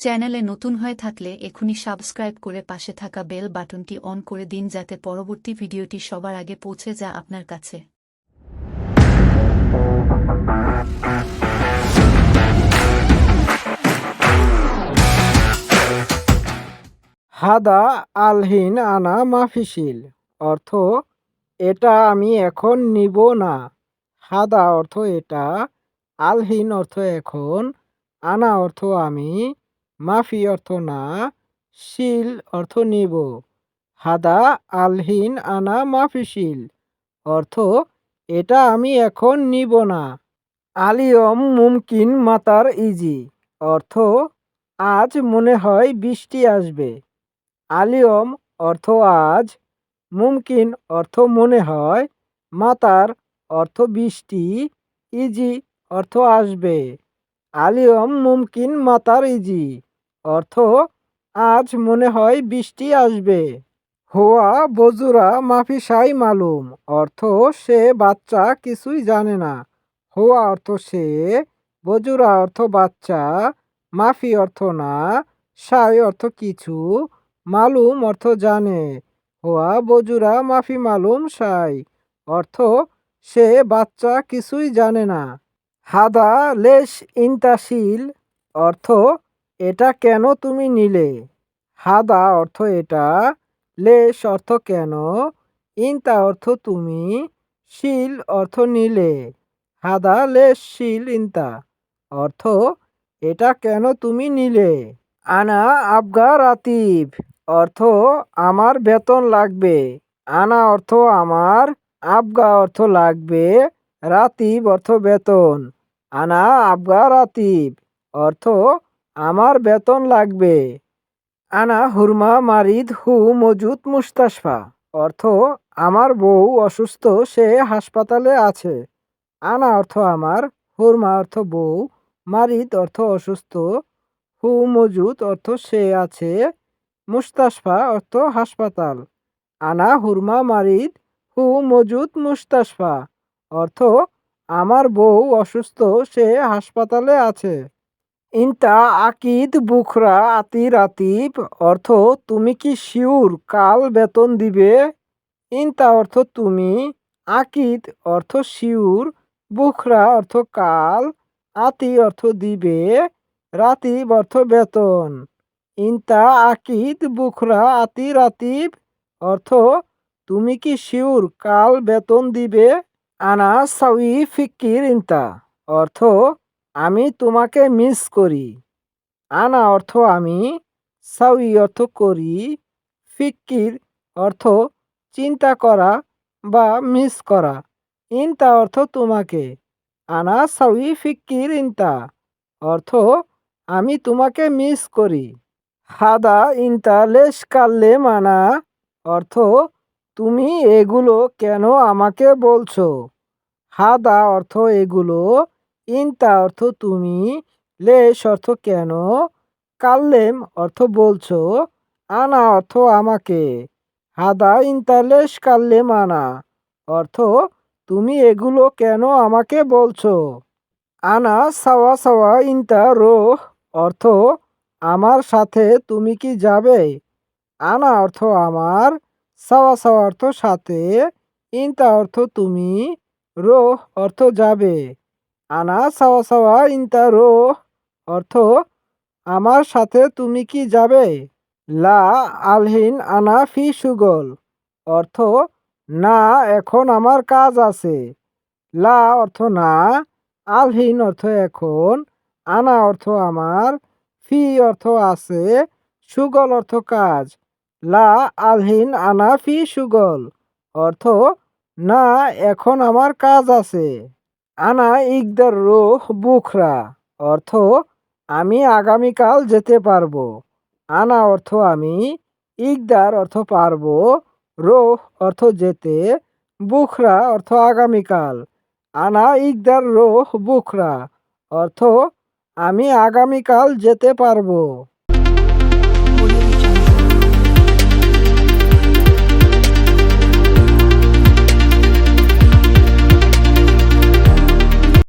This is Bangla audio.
চ্যানেলে নতুন হয়ে থাকলে এখনই সাবস্ক্রাইব করে পাশে থাকা বেল বাটনটি অন করে দিন যাতে পরবর্তী ভিডিওটি সবার আগে পৌঁছে যায় আপনার কাছে। হাদা আলহিন আনা মাফিসিল অর্থ, এটা আমি এখন নিব না। হাদা অর্থ, এটা। আলহিন অর্থ, এখন। আনা অর্থ, আমি মাফি অর্থ না, শিল অর্থ নিব। হাদা আলহিন আনা মাফিসিল অর্থ, এটা আমি এখন নিব না। আলিয়ম মুমকিন মাতার ইজি। অর্থ, আজ মনে হয় বৃষ্টি আসবে। আলিয়ম অর্থ আজ, মুমকিন অর্থ মনে হয় মাতার অর্থ বৃষ্টি, ইজি অর্থ আসবে। আলিয়ম মুমকিন মাতার ইজি। অর্থ, আজ মনে হয় বৃষ্টি আসবে। হোয়া, বজুরা, মাফিসাই মালুম। অর্থ, সে বাচ্চা কিছুই জানে না। হোয়া অর্থ, সে। বজুরা অর্থ, বাচ্চা। মাফি অর্থ, না। সাই অর্থ, কিছু। মালুম অর্থ, জানে। হোয়া, বজুরা, মাফি মালুম, সাই। অর্থ, সে বাচ্চা কিছুই জানে না। হাদা, লেশ, ইন্তাশিল। অর্থ এটা কেন তুমি নিলে? হাদা অর্থ এটা, লেশ অর্থ কেন, ইন্তা অর্থ তুমি, শিল অর্থ নিলে। হাদা, লেশ, শিল, ইন্তা অর্থ এটা কেন তুমি নিলে? আনা আবগা রাতিব অর্থ আমার বেতন লাগবে। আনা অর্থ আমার, আবগা অর্থ লাগবে, রাতিব অর্থ বেতন। আনা আবগা রাতিব অর্থ আমার বেতন লাগবে। আনা হুরমা মারিদ হু মজুদ মুস্তাশফা। অর্থ, আমার বউ অসুস্থ, সে হাসপাতালে আছে। আনা অর্থ, আমার। হুরমা অর্থ, বউ। মারিদ অর্থ, অসুস্থ। হু মজুদ অর্থ, সে আছে। মুস্তাশফা অর্থ, হাসপাতাল। আনা হুরমা মারিদ হু মজুদ মুস্তাশফা। অর্থ, আমার বউ অসুস্থ, সে হাসপাতালে আছে। ইন্তা আকিদ বুখরা আতি রাতিব অর্থ, তুমি কি শিউর? কাল বেতন দিবে? ইন্তা অর্থ, তুমি। আকিদ অর্থ, শিউর। বুখরা অর্থ, কাল। আতি অর্থ, দিবে। রাতিব অর্থ, বেতন। ইন্তা আকিদ বুখরা আতি রাতিব অর্থ, তুমি কি শিউর? কাল বেতন দিবে? আনা সাউই ফিকির ইন্তা অর্থ আমি তোমাকে মিস করি। আনা অর্থ আমি, সাউই অর্থ করি ফিকির অর্থ চিন্তা করা বা মিস করা। ইনতা অর্থ তোমাকে, আনা সাউই ফিকির ইনতা অর্থ আমি তোমাকে মিস করি। হাদা ইনতা লেশ কাল্লে মানা অর্থ তুমি এগুলো কেন আমাকে বলছো? হাদা অর্থ এগুলো ইন্তা অর্থ তুমি লেশ অর্থ কেন, কাল্লেম অর্থ বলছো, আনা অর্থ আমাকে, হাদা ইন্তা লেশ কাল্লেম আনা, অর্থ তুমি এগুলো কেন আমাকে বলছো, আনা সাওয়া সাওয়া ইনতা রোহ, অর্থ আমার সাথে তুমি কি যাবে, আনা অর্থ আমার, সাওয়া সাওয়া অর্থ সাথে ইনতা অর্থ তুমি, রোহ অর্থ যাবে আনা সাওয়া সাওয়া ইন্তা রোহ অর্থ, আমার সাথে তুমি কি যাবে? লা আলহিন আনা ফি সুগল। অর্থ, না, এখন আমার কাজ আছে। লা অর্থ, না, আলহিন অর্থ, এখন। আনা অর্থ, আমার। ফি অর্থ, আছে। সুগল অর্থ, কাজ। লা আলহিন আনা ফি সুগল। অর্থ, না, এখন আমার কাজ আছে। আনা ইকদার রোহ বুখরা, অর্থ আমি আগামীকাল যেতে পারব। আনা অর্থ আমি, ইকদার অর্থ পারব, রোহ অর্থ যেতে, বুখরা অর্থ আগামীকাল। আনা ইকদার রোহ বুখরা, অর্থ আমি আগামীকাল যেতে পারব।